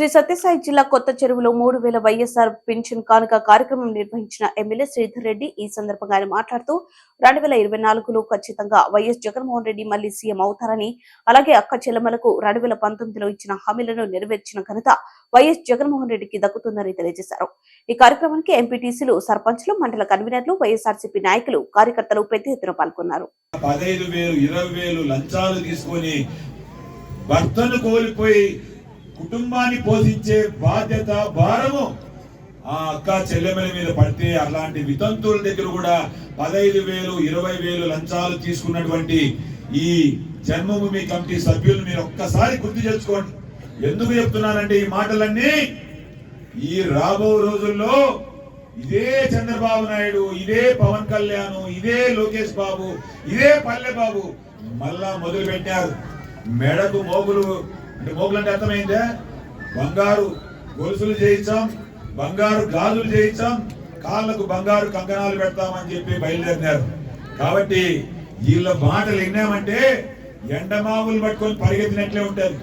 శ్రీ సత్యసాయి జిల్లా కొత్త చెరువులో మూడు వేల వైఎస్ఆర్ పింఛన్ కానుక కార్యక్రమం నిర్వహించిన ఎమ్మెల్యే శ్రీధర్ రెడ్డి ఈ సందర్భంగా ఆయన మాట్లాడుతూ రెండు వేల ఇరవై నాలుగులో ఖచ్చితంగా వైఎస్ జగన్మోహన్ రెడ్డి మళ్ళీ సీఎం అవుతారని అలాగే అక్క చెల్లెమలకు రెండు వేల పంతొమ్మిదిలో ఇచ్చిన హామీలను నెరవేర్చిన ఘనత వైఎస్ జగన్మోహన్ రెడ్డికి దక్కుతుందని తెలియజేశారు. ఈ కార్యక్రమానికి ఎంపీటీసీలు సర్పంచ్లు మండల కన్వీనర్లు వైఎస్ఆర్సీపీ నాయకులు కార్యకర్తలు పెద్ద ఎత్తున పాల్గొన్నారు. పదహైదు వేలు ఇరవై వేలు లంచాలు తీసుకొని భర్తను కోల్పోయి కుటుంబాన్ని పోషించే బాధ్యత భారము. ఆ అక్క చెల్లెమల మీద పడితే అలాంటి వితంతువుల దగ్గర కూడా పదహైదు వేలు ఇరవై వేలు లంచాలు తీసుకున్నటువంటి ఈ జన్మభూమి కమిటీ సభ్యులు మీరు ఒక్కసారి గుర్తు చేసుకోండి ఎందుకు చెప్తున్నానంటే ఈ మాటలన్నీ ఈ రాబో రోజుల్లో ఇదే చంద్రబాబు నాయుడు ఇదే పవన్ కళ్యాణ్ ఇదే లోకేష్ బాబు ఇదే పల్లె బాబు మళ్ళా మొదలు పెట్టారు మెడకు మోగులు అంటే మోగులంటే అంటే బంగారు గొలుసులు చేయించాం బంగారు గాజులు చేయించాం కాళ్ళకు బంగారు కంకణాలు పెడతామని చెప్పి బయలుదేరినారు. కాబట్టి వీళ్ళ మాటలు విన్నామంటే ఎండమావులు పట్టుకొని పరిగెత్తినట్లే ఉంటది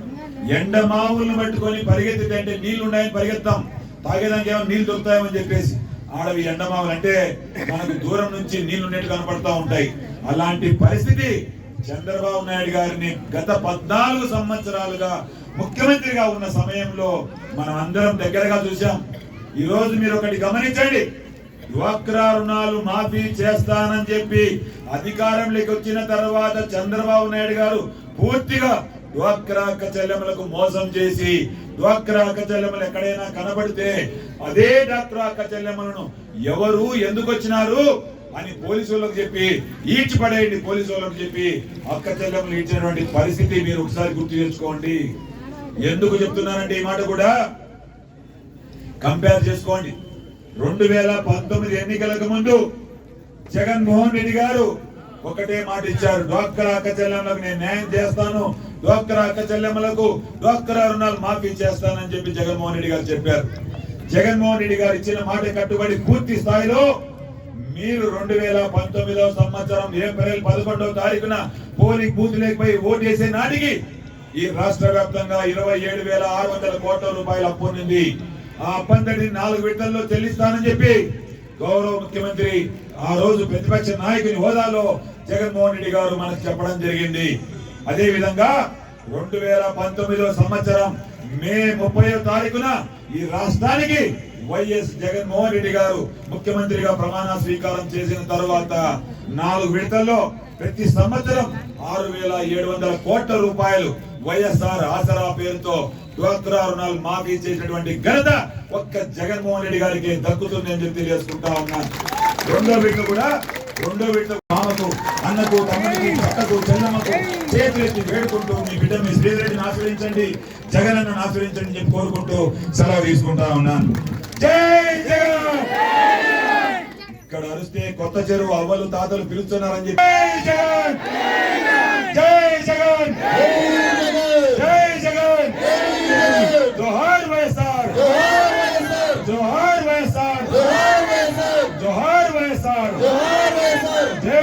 ఎండమావులను పట్టుకొని పరిగెత్తితే అంటే నీళ్ళు ఉన్నాయని పరిగెత్తాం. తాగేదానికి ఏమో నీళ్ళు దొరుకుతాయని చెప్పేసి ఆడవి ఎండమావులు అంటే మనకు దూరం నుంచి నీళ్ళు ఉన్నట్టు కనపడతా ఉంటాయి. అలాంటి పరిస్థితి చంద్రబాబు నాయుడు గారిని గత పద్నాలుగు సంవత్సరాలుగా ముఖ్యమంత్రిగా ఉన్న సమయంలో మనం అందరం దగ్గరగా చూసాం ఈ రోజు మీరు ఒకటి గమనించండి. డ్వాక్రా రుణాలు మాఫీ చేస్తానని చెప్పి అధికారంలోకి వచ్చిన తర్వాత చంద్రబాబు నాయుడు గారు పూర్తిగా డ్వాక్రా అక్క చెల్లెములకు మోసం చేసి డ్వాక్రా అక్క చెల్లెములు ఎక్కడైనా కనబడితే అదే డాక్టర్ అక్క చెల్లెములను ఎవరు ఎందుకు వచ్చినారు? అని పోలీసు వాళ్ళకి చెప్పి ఈడ్చి పడేయండి పోలీసు వాళ్ళకి చెప్పి అక్క చెల్లెములు ఇచ్చినటువంటి పరిస్థితి మీరు ఒకసారి గుర్తు చేసుకోండి. ఎందుకు చెప్తున్నానంటే ఈ మాట కూడా? కంపేర్ చేసుకోండి. రెండు వేల పంతొమ్మిది ఎన్నికలకు ముందు జగన్మోహన్ రెడ్డి గారు ఒకటే మాట ఇచ్చారు. డ్వాక్రా అక్క చెల్లెమ్మలకు నేను న్యాయం చేస్తాను. డ్వాక్రా అక్క చెల్లెమ్మలకు డ్వాక్రా రుణాలు మాఫీ చేస్తానని చెప్పి జగన్మోహన్ రెడ్డి గారు చెప్పారు. జగన్మోహన్ రెడ్డి గారు ఇచ్చిన మాట కట్టుబడి పూర్తి స్థాయిలో మీరు రెండు వేల పంతొమ్మిదవ సంవత్సరం ఏప్రిల్ పదకొండవ తారీఖున పోలింగ్ బూత్ లేకపోయి ఓటేసే నాటికి ఈ రాష్ట్ర వ్యాప్తంగా ఇరవై ఏడు వేల ఆరు వందల కోట్ల రూపాయలు అప్పు ఉంది ఆ అప్పంతటిని నాలుగు విడతల్లో చెల్లిస్తానని చెప్పి గౌరవ ముఖ్యమంత్రి ఆ రోజు ప్రతిపక్ష నాయకుని హోదాలో జగన్మోహన్ రెడ్డి గారు మనకు చెప్పడం జరిగింది. అదే విధంగా రెండు వేల పంతొమ్మిదవ సంవత్సరం మే ముప్పై తారీఖున ఈ రాష్ట్రానికి వైఎస్ జగన్మోహన్ రెడ్డి గారు ముఖ్యమంత్రిగా ప్రమాణ స్వీకారం చేసిన తర్వాత నాలుగు విడతల్లో ప్రతి సంవత్సరం ఆరు వేల ఏడు వందల కోట్ల రూపాయలు వైఎస్ఆర్ ఆసరా పేరుతో డ్వాక్రా రుణాలు మాఫీ చేసినటువంటి ఘనత ఒక్క జగన్మోహన్ రెడ్డి గారికి దక్కుతుందని చెప్పి తెలియజేసుకుంటా ఉన్నాను రెండో విడత కూడా రెండో విడత మామకు అన్నకు తమ్ముడికి అక్కకు చెల్లమ్మకు చేతులెత్తి వేడుకుంటూ మీ బిడ్డ మీ శ్రీధరెడ్డిని ఆశ్రయించండి జగనన్ను ఆశ్రయించండి చెప్పి కోరుకుంటూ సెలవు తీసుకుంటా ఉన్నాను. జై జగన్ ఇక్కడ అరిస్తే కొత్త చెరువు అవ్వలు తాతలు పిలుస్తున్నారని చెప్పి. జై జగన్! జై జగన్!